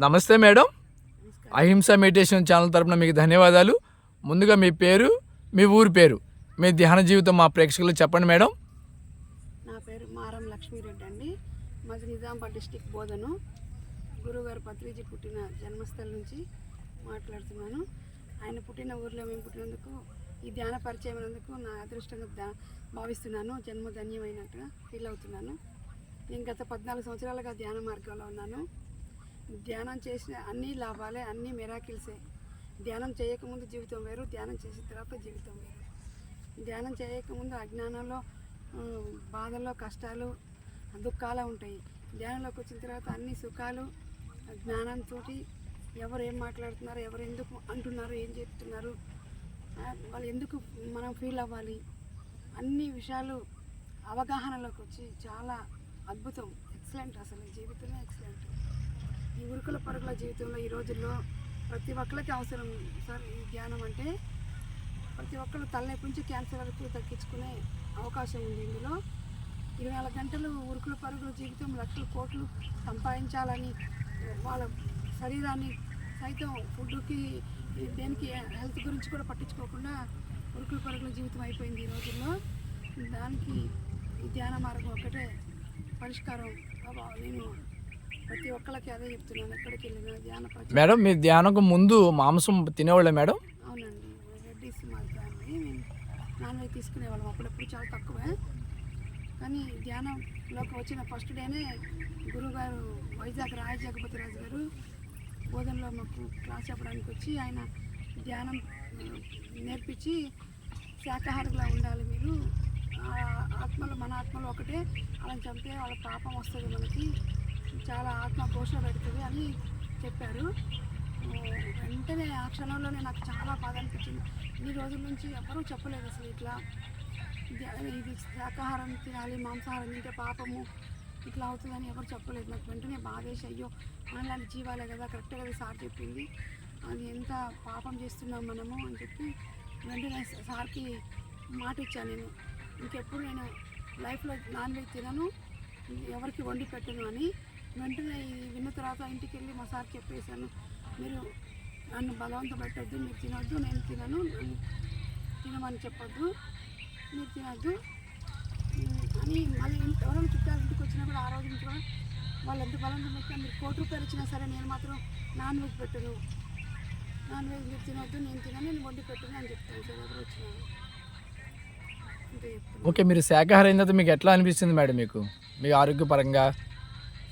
నమస్తే మేడం. అహింస meditation channel తరపున మీకు ధన్యవాదాలు. ముందుగా మీ పేరు మీ ఊరి పేరు మీ ధ్యాన జీవితం మా ప్రేక్షకులు చెప్పండి మేడం. నా పేరు మారం లక్ష్మీరెడ్డి అండి. మాది నిజామాబాద్ డిస్టిక్ బోధను. గురువుగారు పత్రిజీ పుట్టిన జన్మస్థలం నుంచి మాట్లాడుతున్నాను. ఆయన పుట్టిన ఊర్లో మేము పుట్టినందుకు ఈ ధ్యాన పరిచయం నా అదృష్టంగా భావిస్తున్నాను. జన్మ ధన్యమైనట్టుగా ఫీల్ అవుతున్నాను. నేను గత పద్నాలుగు సంవత్సరాలుగా ధ్యాన మార్గంలో ఉన్నాను. ధ్యానం చేసిన అన్ని లాభాలే అన్ని మిరాకిల్సే. ధ్యానం చేయకముందు జీవితం వేరు ధ్యానం చేసిన తర్వాత జీవితం వేరు. ధ్యానం చేయకముందు అజ్ఞానంలో బాధల్లో కష్టాలు దుఃఖాలు ఉంటాయి. ధ్యానంలోకి వచ్చిన తర్వాత అన్ని సుఖాలు జ్ఞానంతో ఎవరు ఏం మాట్లాడుతున్నారు ఎవరు ఎందుకు అంటున్నారు ఏం చెప్తున్నారు వాళ్ళు ఎందుకు మనం ఫీల్ అవ్వాలి? అన్ని విషయాలు అవగాహనలోకి వచ్చి చాలా అద్భుతం. ఎక్సలెంట్ అసలు. జీవితమే ఎక్సలెంట్ ఈ ఉరుకుల పరుగుల జీవితంలో ఈ రోజుల్లో ప్రతి ఒక్కరికి అవసరం. సార్ ఈ ధ్యానం అంటే ప్రతి ఒక్కరు తలనొప్పి నుంచి క్యాన్సర్ వరకు తగ్గించుకునే అవకాశం ఉంది ఇందులో. ఇరవై నాలుగు గంటలు ఉరుకుల పరుగుల జీవితం లక్షల కోట్లు సంపాదించాలని వాళ్ళ శరీరాన్ని సైతం ఫుడ్కి దేనికి హెల్త్ గురించి కూడా పట్టించుకోకుండా ఉరుకుల పరుగుల జీవితం అయిపోయింది ఈ రోజుల్లో. దానికి ఈ ధ్యాన మార్గం ఒకటే పరిష్కారం. నేను ప్రతి ఒక్కరికి అదే చెప్తున్నాను. ఎక్కడికి వెళ్ళినా ధ్యాన ప్రచారం. మేడం మీ ధ్యానంకు ముందు మాంసం తినేవాళ్ళే మేడం? అవునండి. రెడ్డిస్ మా ఫ్యామిలీ మేము నాన్ వెజ్ తీసుకునేవాళ్ళం. అప్పుడప్పుడు చాలా తక్కువే. కానీ ధ్యానంలోకి వచ్చిన ఫస్ట్ డేనే గురుగారు వైజాగ్ రాయ జగపతిరాజు గారు బోధనలో మాకు క్లాస్ చెప్పడానికి వచ్చి ఆయన ధ్యానం నేర్పించి శాకాహారులా ఉండాలి మీరు. ఆ ఆత్మలు మన ఆత్మలు ఒకటే. అలా చంపితే వాళ్ళ పాపం వస్తుంది మనకి. చాలా ఆత్మ పోషణ పెడుతుంది అని చెప్పారు. వెంటనే ఆ క్షణంలోనే నాకు చాలా బాధ అనిపించింది. ఈ రోజుల నుంచి ఎవరూ చెప్పలేదు అసలు ఇట్లా. ఇది- శాకాహారం తినాలి మాంసాహారం తింటే పాపము ఇట్లా అవుతుందని ఎవరు చెప్పలేదు. నాకు వెంటనే బాధేసి అయ్యో మనలాంటి జీవాలే కదా కరెక్టే కదా సార్ చెప్పింది. అది ఎంత పాపం చేస్తున్నాం మనము అని చెప్పి వెంటనే సార్కి మాట ఇచ్చాను నేను. ఇంకెప్పుడు నేను లైఫ్లో నాన్ వెజ్ తినను ఎవరికి వండి పెట్టను అని వెంటనే విన్న తర్వాత ఇంటికి వెళ్ళి మా సార్ చెప్పేశాను. మీరు నన్ను బలవంత పెట్టద్దు మీరు తినొద్దు నేను తినను నన్ను తినమని చెప్పొద్దు మీరు తినద్దు అని మళ్ళీ ఎవరైనా చుట్టాలు ఇంటికి వచ్చినా కూడా ఆ రోజు నుంచి కూడా వాళ్ళు ఎంత బలంగా పెట్టినా మీరు కోటి రూపాయలు ఇచ్చినా సరే నేను మాత్రం నాన్ వెజ్ పెట్టను. నాన్ వెజ్ మీరు తినొద్దు నేను తినను నేను వండి పెట్టను అని చెప్తాను సార్ ఎవరు వచ్చినా ఓకే మీరు శాఖాహారం అయిన తర్వాత మీకు ఎట్లా అనిపిస్తుంది మేడం మీకు? మీ ఆరోగ్యపరంగా?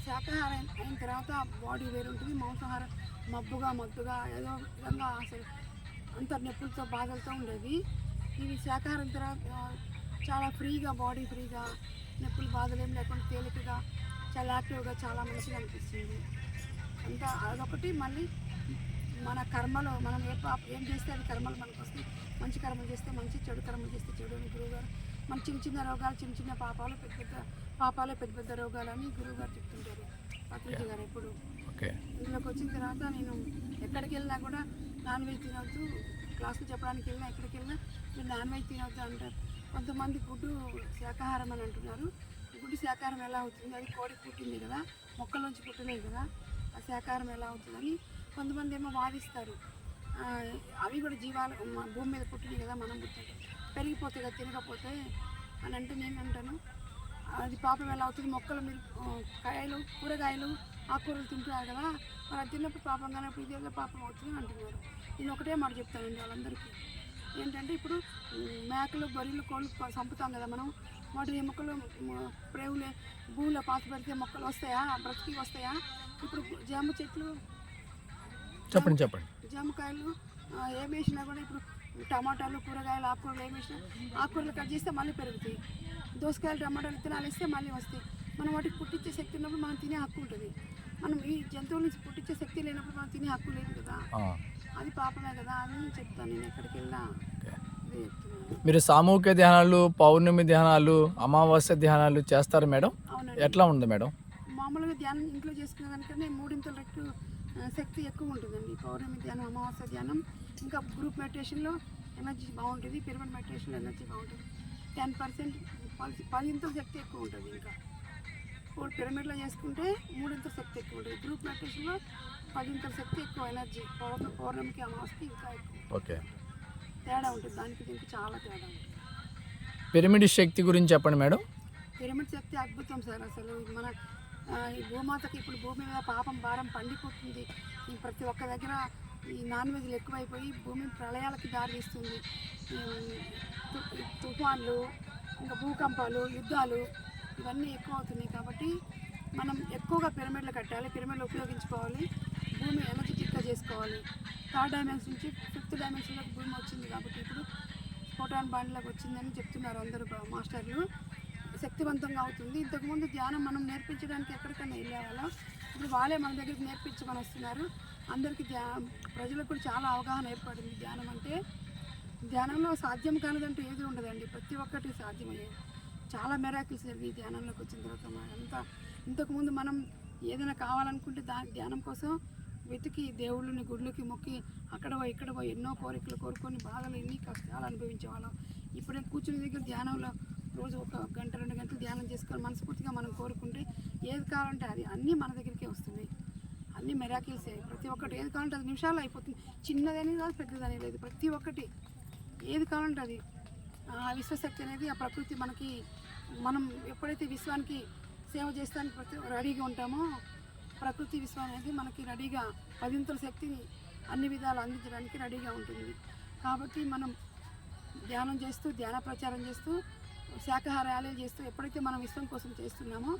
శాకాహారం అయిన తర్వాత బాడీ వేరు ఉంటుంది మాంసాహారం మబ్బుగా మత్తుగా ఏదో విధంగా అసలు అంత నొప్పులతో బాధలతో ఉండేది. ఇది శాకాహారం తర్వాత చాలా ఫ్రీగా బాడీ ఫ్రీగా నొప్పులు బాధలు ఏం లేకుండా తేలికగా చాలా యాక్టివ్గా చాలా మంచిగా అనిపిస్తుంది. అంతా అదొకటి. మళ్ళీ మన కర్మలో మనం ఏ పాప ఏం చేస్తే అది కర్మలు మనకు వస్తాయి మంచి కర్మలు చేస్తే మంచి చెడు కర్మలు చేస్తే చెడు అని గురువుగారు మన చిన్న చిన్న రోగాలు చిన్న చిన్న పాపాలు పెద్ద పెద్ద పాపాలే పెద్ద పెద్ద రోగాలు అని గురువుగారు చెప్తుంటారు. పత్రిజీ గారు ఎప్పుడు. ఇందులోకి వచ్చిన తర్వాత నేను ఎక్కడికి వెళ్ళినా కూడా నాన్ వెజ్ తినవద్దు క్లాసులు చెప్పడానికి వెళ్ళినా ఎక్కడికి వెళ్ళినా మీరు నాన్ వెజ్ తినవద్దు అంటారు. కొంతమంది గుడ్డు శాకాహారం అని అంటున్నారు. గుడ్డు శాకాహారం ఎలా అవుతుంది? అది కోడి పుట్టింది కదా మొక్కల నుంచి పుట్టలేదు కదా ఆ శాకాహారం ఎలా అవుతుందని కొంతమంది ఏమో వాదిస్తారు. అవి కూడా జీవాలు భూమి మీద పుట్టినాయి కదా మనం పుట్టాలి పెరిగిపోతాయి కదా తినకపోతే అని అంటే నేను అంటాను? అది పాపం ఎలా అవుతుంది? మొక్కలు మీరు కాయలు కూరగాయలు ఆకుకూరలు తింటున్నారు కదా మరి అది తిన్నప్పుడు పాపం కానప్పుడు ఇది పాపం అవుతుంది అని అంటున్నారు. నేను ఒకటే మాట చెప్తానండి వాళ్ళందరికీ. ఏంటంటే ఇప్పుడు మేకలు గొర్రెలు కోళ్ళు చంపుతాం కదా మనం. వాటి ఎముకలు మ- ప్రేవులే భూమిలో పాత పెడితే మొక్కలు వస్తాయా? బ్రతికి వస్తాయా? ఇప్పుడు జామ చెట్లు చెప్పండి చెప్పండి. జామకాయలు ఆ, ఏం వేసినా కూడా ఇప్పుడు టమాటాలు కూరగాయలు ఆకుకూరలు ఏం వేసినా ఆకుకూరలు కట్ చేస్తే మళ్ళీ పెరుగుతాయి. దోసకాయలు టమాటాలు విత్తనాలు వేస్తే మళ్ళీ వస్తాయి. మనం వాటికి పుట్టించే శక్తి ఉన్నప్పుడు మనం తినే హక్కు ఉంటుంది. మనం ఈ జంతువుల నుంచి పుట్టించే శక్తి లేనప్పుడు మనం తినే హక్కు లేదు కదా. అది పాపమే కదా అని చెప్తాను నేను ఎక్కడికి వెళ్ళినా. మీరు సామూహిక ధ్యానాలు పౌర్ణమి ధ్యానాలు అమావాస్య ధ్యానాలు చేస్తారు మేడం? ఎట్లా ఉంది మేడం? మామూలుగా ధ్యానం ఇంట్లో చేసుకునే దానికన్నా మూడింతల రెట్టు శక్తి ఎక్కువ ఉంటుందండి పౌర్ణమి ధ్యానం అమావాస్య ధ్యానం ఇంకా గ్రూప్ మెడిటేషన్లో ఎనర్జీ బాగుంటుంది పిరమిడ్ మెడిటేషన్లో ఎనర్జీ బాగుంటుంది టెన్ పర్సెంట్ పది పదింతల శక్తి ఎక్కువ ఉంటుంది ఇంకా ఇప్పుడు పిరమిడ్లో చేసుకుంటే మూడింతల శక్తి ఎక్కువ ఉంటుంది గ్రూప్ మెడిటేషన్లో పదింతల శక్తి ఎక్కువ ఎనర్జీ పౌర్ణ పౌర్ణమికి అమావాస్యకి ఇంకా ఎక్కువ. ఓకే. తేడా ఉంటుంది. దానికి దీనికి చాలా తేడా ఉంటుంది. పిరమిడ్ శక్తి గురించి చెప్పండి మేడం. పిరమిడ్ శక్తి అద్భుతం సార్. అసలు మన ఈ భూమాతకి ఇప్పుడు భూమి మీద పాపం భారం పండిపోతుంది. ఈ ప్రతి ఒక్క దగ్గర ఈ నాన్ వెజ్లు ఎక్కువైపోయి భూమి ప్రళయాలకి దారితీస్తుంది. తు- తుఫాన్లు ఇంకా భూకంపాలు యుద్ధాలు ఇవన్నీ ఎక్కువ అవుతున్నాయి కాబట్టి మనం ఎక్కువగా పిరమిడ్లు కట్టాలి పిరమిడ్లు ఉపయోగించుకోవాలి భూమి ఎనర్జెటిక్గా చేసుకోవాలి. థర్డ్ డైమెన్షన్ నుంచి ఫిఫ్త్ డైమెన్షన్లోకి భూమి వచ్చింది కాబట్టి ఇప్పుడు ఫోటాన్ బాండ్లకు వచ్చిందని చెప్తున్నారు అందరూ మాస్టర్లు. శక్తివంతంగా అవుతుంది. ఇంతకుముందు ధ్యానం మనం నేర్పించడానికి ఎక్కడికైనా వెళ్ళేవాళ్ళం. ఇప్పుడు వాళ్ళే మన దగ్గరికి నేర్పించమని వస్తున్నారు. అందరికీ ధ్యా ప్రజలకు కూడా చాలా అవగాహన ఏర్పడింది. ధ్యానం అంటే ధ్యానంలో సాధ్యం కానిదంటూ ఏది ఉండదండి. ప్రతి ఒక్కటి సాధ్యమయ్యేది చాలా మెరాకిల్స్ జరిగి ధ్యానంలోకి వచ్చిన తర్వాత అంతా ఇంతకుముందు మనం ఏదైనా కావాలనుకుంటే దా ధ్యానం కోసం వెతికి దేవుళ్ళని గుళ్ళకి మొక్కి అక్కడ పోయి ఇక్కడ పోయి ఎన్నో కోరికలు కోరుకొని బాధలు ఎన్ని కష్టాలు అనుభవించేవాళ్ళం ఇప్పుడే కూర్చుని దగ్గర ధ్యానంలో రోజు ఒక గంట రెండు గంటలు ధ్యానం చేసుకొని మనస్ఫూర్తిగా మనం కోరుకుంటే ఏది కావాలంటే అది అన్నీ మన దగ్గరికే వస్తున్నాయి. అన్నీ మెరాకిల్సే ప్రతి ఒక్కటి ఏది కావాలంటే అది నిమిషాలు అయిపోతుంది. చిన్నదని కాదు పెద్దదని లేదు. ప్రతి ఒక్కటి ఏది కావాలంటే అది. ఆ విశ్వశక్తి అనేది ఆ ప్రకృతి మనకి మనం ఎప్పుడైతే విశ్వానికి సేవ చేస్తానికి ప్రతి రెడీగా ఉంటామో ప్రకృతి విశ్వం అనేది మనకి రెడీగా పదింతల శక్తిని అన్ని విధాలు అందించడానికి రెడీగా ఉంటుంది. కాబట్టి మనం ధ్యానం చేస్తూ ధ్యాన ప్రచారం చేస్తూ శాకాహారాలు చేస్తూ ఎప్పుడైతే మనం విశ్వం కోసం చేస్తున్నామో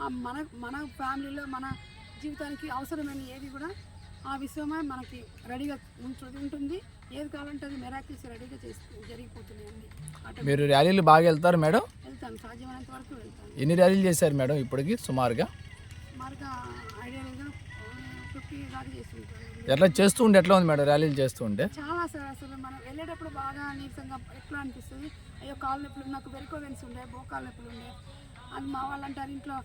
ఆ మన మన ఫ్యామిలీలో మన జీవితానికి అవసరమైన ఏది కూడా ఆ విశ్వమే మనకి రెడీగా ఉంటు- ఉంటుంది. ఏది కావాలంటే అది మెరాకిల్స్ రెడీగా చేస్తూ జరిగిపోతున్నాయి అన్ని అటు మీరు ర్యాలీలు బాగా వెళ్తారు మేడం? వెళ్తాను. సాధ్యమైనంత వరకు వెళ్తాను. ఎన్ని ర్యాలీలు చేశారు మేడం ఇప్పటికి సుమారుగా? సుమారుగా ఐడియా ఎట్లా చేస్తూ ఉంటే ఎట్లా ఉంది మేడం ర్యాలీలు చేస్తూ ఉంటే? చాలా సార్ అసలు మనం వెళ్ళేటప్పుడు బాగా నీరసంగా ఎట్లా అనిపిస్తుంది? అయ్యో కాళ్ళ నొప్పులు నాకు వెనుక వెన్స్ ఉండే బోకాళ్ళ నొప్పులు ఉండే. అది మా వాళ్ళు అంటారు ఇంట్లో